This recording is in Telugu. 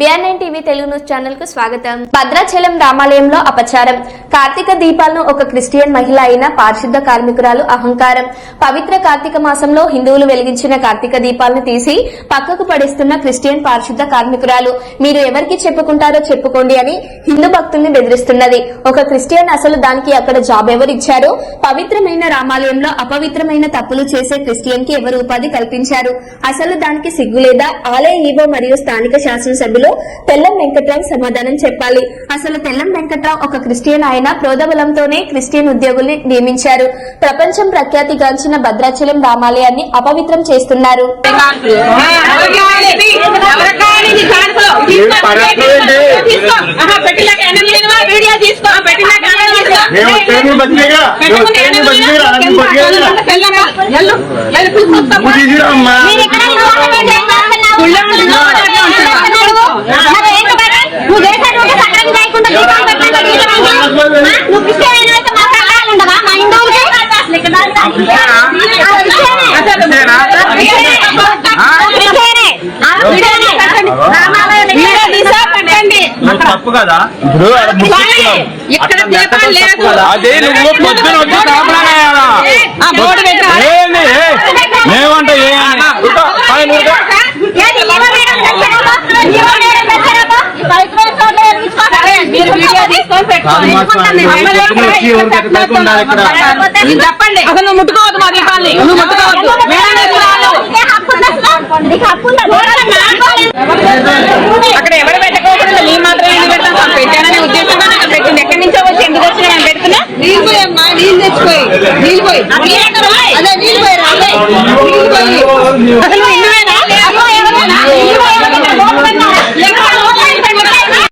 బిఆర్ఎన్ టీవీ తెలుగు న్యూస్ ఛానల్కు స్వాగతం. భద్రాచలం రామాలయంలో అపచారం. కార్తీక దీపాలను ఒక క్రిస్టియన్ మహిళ అయిన పారిశుద్ధ కార్మికురాలు అహంకారం. పవిత్ర కార్తీక మాసంలో హిందువులు వెలిగించిన కార్తీక దీపాలను తీసి పక్కకు పడేస్తున్న క్రిస్టియన్ పారిశుద్ధ కార్మికురాలు. మీరు ఎవరికి చెప్పుకుంటారో చెప్పుకోండి అని హిందూ భక్తుల్ని బెదిరిస్తున్నది. ఒక క్రిస్టియన్ అసలు దానికి అక్కడ జాబ్ ఎవరు ఇచ్చారు పవిత్రమైన రామాలయంలో అపవిత్రమైన తప్పులు చేసే క్రిస్టియన్కి ఎవరు ఉపాధి కల్పించారు? అసలు దానికి సిగ్గు లేదా? ఆలయ ఈవో మరియు స్థానిక శాసనసభ్యులు తెల్లం వెంకట్రావు సమాధానం చెప్పాలి. అసలు తెల్లం వెంకట్రావు ఒక క్రిస్టియన్ ఆయన క్రోధబలంతోనే క్రిస్టియన్ ఉద్యోగుల్ని నియమించారు. ప్రపంచం ప్రఖ్యాతిగాంచిన భద్రాచలం రామాలయాన్ని అపవిత్రం చేస్తున్నారు. తప్పు కదా ఇప్పుడు. అదే నువ్వు పొద్దున వచ్చి ఏ? మేమంటే ఏ చెప్పండి. అసలు నువ్వు ముట్టుకోవద్దు మా దీపాన్ని. నువ్వు ముట్టుకోవద్దు. మేడం ఎందుకు రాదు? అక్కడ ఎవరు పెట్టుకోకూడదు నీ మాత్రం ఎందుకు పెడతాం పెట్టాననే ఉద్దేశంతో నాకు పెట్టింది. ఎక్కడి నుంచో వచ్చి ఎందుకు వచ్చి నేను పెడుతున్నా. నీళ్ళు పోయి అమ్మా నీళ్ళు తెచ్చిపోయి నీళ్ళు పోయి. అదే నీళ్ళు పోయి రా, అదే. నీళ్ళు పోయి అసలు